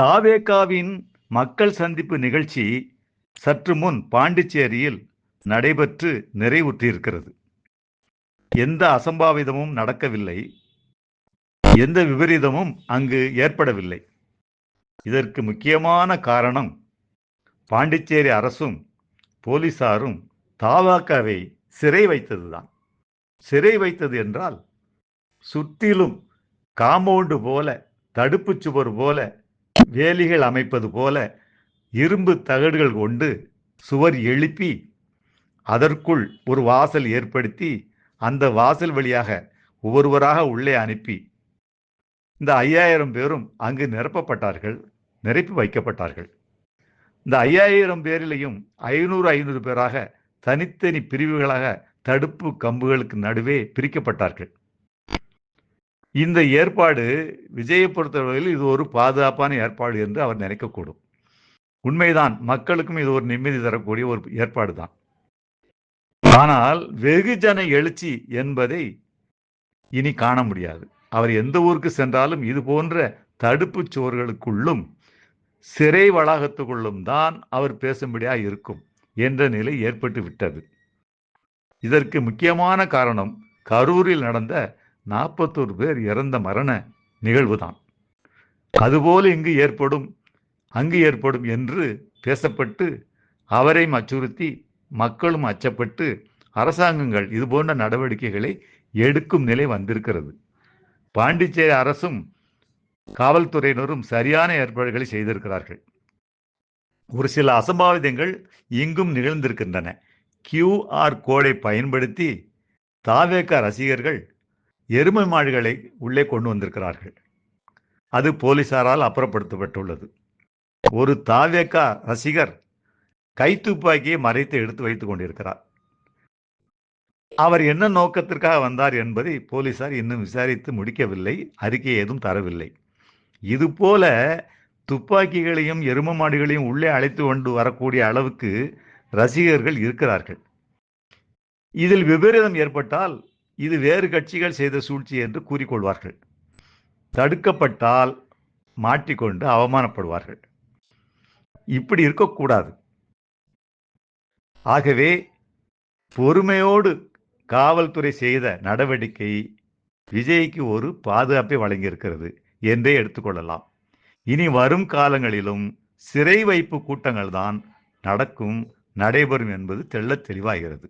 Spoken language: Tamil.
தாவேகாவின் மக்கள் சந்திப்பு நிகழ்ச்சி சற்று முன் பாண்டிச்சேரியில் நடைபெற்று நிறைவுற்றிருக்கிறது. எந்த அசம்பாவிதமும் நடக்கவில்லை. எந்த விபரீதமும் அங்கு ஏற்படவில்லை. இதற்கு முக்கியமான காரணம் பாண்டிச்சேரி அரசும் போலீசாரும் தாவாக்காவை சிறை வைத்ததுதான். சிறை வைத்தது என்றால் சுற்றிலும் காம்பவுண்டு போல தடுப்புச் சுவர் போல வேலிகள் அமைப்பது போல இரும்பு தகடுகள் கொண்டு சுவர் எழுப்பி அதற்குள் ஒரு வாசல் ஏற்படுத்தி அந்த வாசல் வழியாக ஒவ்வொருவராக உள்ளே அனுப்பி இந்த ஐயாயிரம் பேரும் அங்கு நிரப்பப்பட்டார்கள் நிரப்பி வைக்கப்பட்டார்கள். இந்த ஐயாயிரம் பேரிலையும் ஐநூறு ஐநூறு பேராக தனித்தனி பிரிவுகளாக தடுப்பு கம்புகளுக்கு நடுவே பிரிக்கப்பட்டார்கள். இந்த ஏற்பாடு விஜயை பொறுத்தவரையில் இது ஒரு பாதுகாப்பான ஏற்பாடு என்று அவர் நினைக்கக்கூடும். உண்மைதான் மக்களுக்கும் இது ஒரு நிம்மதி தரக்கூடிய ஒரு ஏற்பாடு தான். ஆனால் வெகுஜன எழுச்சி என்பதை இனி காண முடியாது. அவர் எந்த ஊருக்கு சென்றாலும் இது போன்ற தடுப்பு சுவர்களுக்குள்ளும் சிறை வளாகத்துக்குள்ளும் தான் அவர் பேசும்படியா இருக்கும் என்ற நிலை ஏற்பட்டு விட்டது. இதற்கு முக்கியமான காரணம் கரூரில் நடந்த நாற்பத்தோரு பேர் இறந்த மரண நிகழ்வுதான். அதுபோல் இங்கு ஏற்படும் அங்கு ஏற்படும் என்று பேசப்பட்டு அவரையும் அச்சுறுத்தி மக்களும் அச்சப்பட்டு அரசாங்கங்கள் இதுபோன்ற நடவடிக்கைகளை எடுக்கும் நிலை வந்திருக்கிறது. பாண்டிச்சேரி அரசும் காவல்துறையினரும் சரியான ஏற்பாடுகளை செய்திருக்கிறார்கள். ஒரு சில அசம்பாவிதங்கள் இங்கும் நிகழ்ந்திருக்கின்றன. கியூஆர் கோடை பயன்படுத்தி தாவேக ரசிகர்கள் எருமை மாடுகளை உள்ளே கொண்டு வந்திருக்கிறார்கள். அது போலீசாரால் அப்புறப்படுத்தப்பட்டுள்ளது. ஒரு தாவேக்கா ரசிகர் கைத்துப்பாக்கியை மறைத்து எடுத்து வைத்துக் கொண்டிருக்கிறார். அவர் என்ன நோக்கத்திற்காக வந்தார் என்பதை போலீசார் இன்னும் விசாரித்து முடிக்கவில்லை அறிக்கை ஏதும் தரவில்லை. இதுபோல துப்பாக்கிகளையும் எரும மாடுகளையும் உள்ளே அழைத்து கொண்டு வரக்கூடிய அளவுக்கு ரசிகர்கள் இருக்கிறார்கள். இதில் விபரீதம் ஏற்பட்டால் இது வேறு கட்சிகள் செய்த சூழ்ச்சி என்று கூறிக்கொள்வார்கள். தடுக்கப்பட்டால் மாட்டிக்கொண்டு அவமானப்படுவார்கள். இப்படி இருக்கக்கூடாது. ஆகவே பொறுமையோடு காவல்துறை செய்த நடவடிக்கை விஜய்க்கு ஒரு பாதுகாப்பை வழங்கியிருக்கிறது என்றே எடுத்துக்கொள்ளலாம். இனி வரும் காலங்களிலும் சிறை வைப்பு கூட்டங்கள் தான் நடக்கும் நடைபெறும் என்பது தெள்ளத் தெளிவாகிறது.